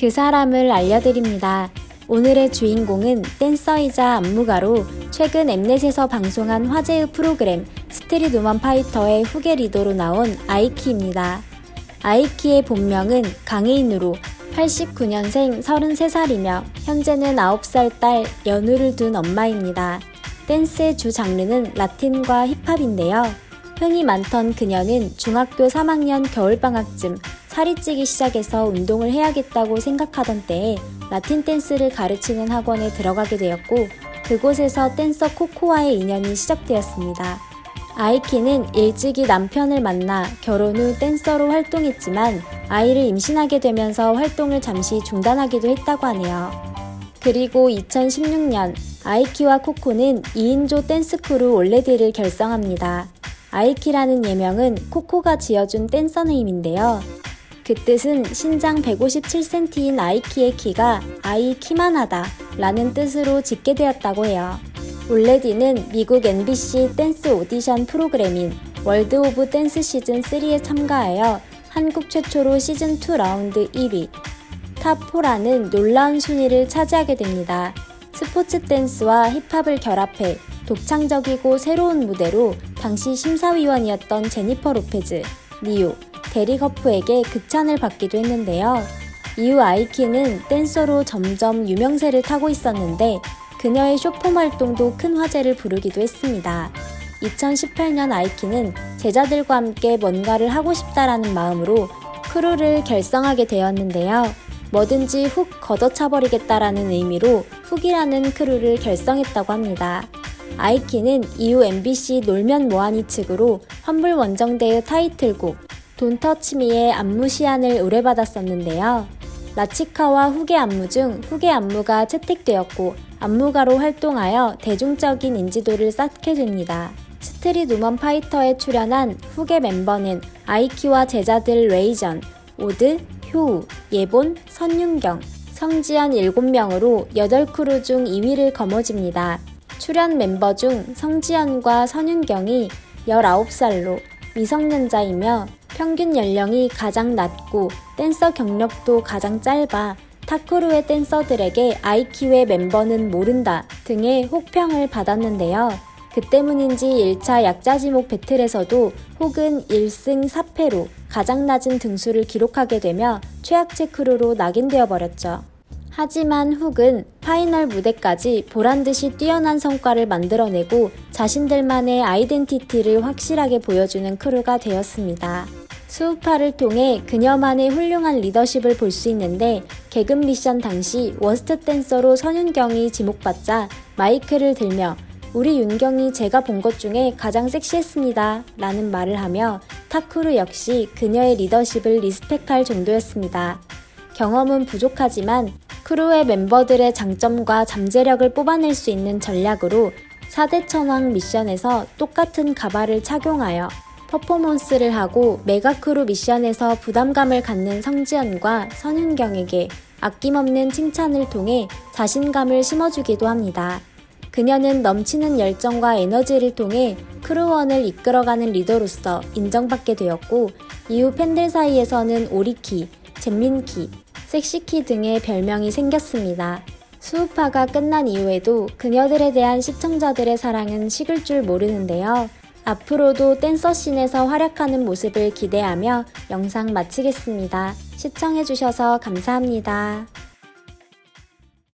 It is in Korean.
그 사람을 알려드립니다. 오늘의 주인공은 댄서이자 안무가로 최근 엠넷에서 방송한 화제의 프로그램 스트릿 우먼 파이터의 후계 리더로 나온 아이키입니다. 아이키의 본명은 강혜인으로 89년생 33살이며 현재는 9살 딸 연우를 둔 엄마입니다. 댄스의 주 장르는 라틴과 힙합인데요. 흔히 많던 그녀는 중학교 3학년 겨울방학쯤 살이 찌기 시작해서 운동을 해야겠다고 생각하던 때에 라틴 댄스를 가르치는 학원에 들어가게 되었고 그곳에서 댄서 코코와의 인연이 시작되었습니다. 아이키는 일찍이 남편을 만나 결혼 후 댄서로 활동했지만 아이를 임신하게 되면서 활동을 잠시 중단하기도 했다고 하네요. 그리고 2016년 아이키와 코코는 2인조 댄스 크루 올레디를 결성합니다. 아이키라는 예명은 코코가 지어준 댄서 네임인데요. 그 뜻은 신장 157cm인 아이 키의 키가 아이 키만 하다 라는 뜻으로 짓게 되었다고 해요. 올레디는 미국 NBC 댄스 오디션 프로그램인 월드 오브 댄스 시즌 3에 참가하여 한국 최초로 시즌 2 라운드 1위, 탑4라는 놀라운 순위를 차지하게 됩니다. 스포츠 댄스와 힙합을 결합해 독창적이고 새로운 무대로 당시 심사위원이었던 제니퍼 로페즈, 니오, 데리 거프에게 극찬을 받기도 했는데요. 이후 아이키는 댄서로 점점 유명세를 타고 있었는데 그녀의 쇼폼 활동도 큰 화제를 부르기도 했습니다. 2018년 아이키는 제자들과 함께 뭔가를 하고 싶다라는 마음으로 크루를 결성하게 되었는데요. 뭐든지 훅 걷어차버리겠다라는 의미로 훅이라는 크루를 결성했다고 합니다. 아이키는 이후 MBC 놀면 뭐하니 측으로 환불 원정대의 타이틀곡 돈 터치미의 안무 시안을 의뢰받았었는데요. 라치카와 후계 안무 중 후계 안무가 채택되었고 안무가로 활동하여 대중적인 인지도를 쌓게 됩니다. 스트릿 우먼 파이터에 출연한 후계 멤버는 아이키와 제자들 레이전, 오드, 효우, 예본, 선윤경, 성지연 7명으로 8크루 중 2위를 거머쥡니다. 출연 멤버 중 성지연과 선윤경이 19살로 미성년자이며 평균 연령이 가장 낮고 댄서 경력도 가장 짧아 타크루의 댄서들에게 아이키의 멤버는 모른다 등의 혹평을 받았는데요. 그 때문인지 1차 약자지목 배틀에서도 혹은 1승 4패로 가장 낮은 등수를 기록하게 되며 최악체 크루로 낙인되어 버렸죠. 하지만 훅은 파이널 무대까지 보란듯이 뛰어난 성과를 만들어내고 자신들만의 아이덴티티를 확실하게 보여주는 크루가 되었습니다. 수우파를 통해 그녀만의 훌륭한 리더십을 볼 수 있는데 개근 미션 당시 워스트 댄서로 선윤경이 지목받자 마이크를 들며 우리 윤경이 제가 본 것 중에 가장 섹시했습니다. 라는 말을 하며 타쿠르 역시 그녀의 리더십을 리스펙할 정도였습니다. 경험은 부족하지만 크루의 멤버들의 장점과 잠재력을 뽑아낼 수 있는 전략으로 4대 천왕 미션에서 똑같은 가발을 착용하여 퍼포먼스를 하고 메가크루 미션에서 부담감을 갖는 성지연과 선윤경에게 아낌없는 칭찬을 통해 자신감을 심어주기도 합니다. 그녀는 넘치는 열정과 에너지를 통해 크루원을 이끌어가는 리더로서 인정받게 되었고 이후 팬들 사이에서는 오리키, 잼민키, 섹시키 등의 별명이 생겼습니다. 수우파가 끝난 이후에도 그녀들에 대한 시청자들의 사랑은 식을 줄 모르는데요. 앞으로도 댄서 씬에서 활약하는 모습을 기대하며 영상 마치겠습니다. 시청해주셔서 감사합니다.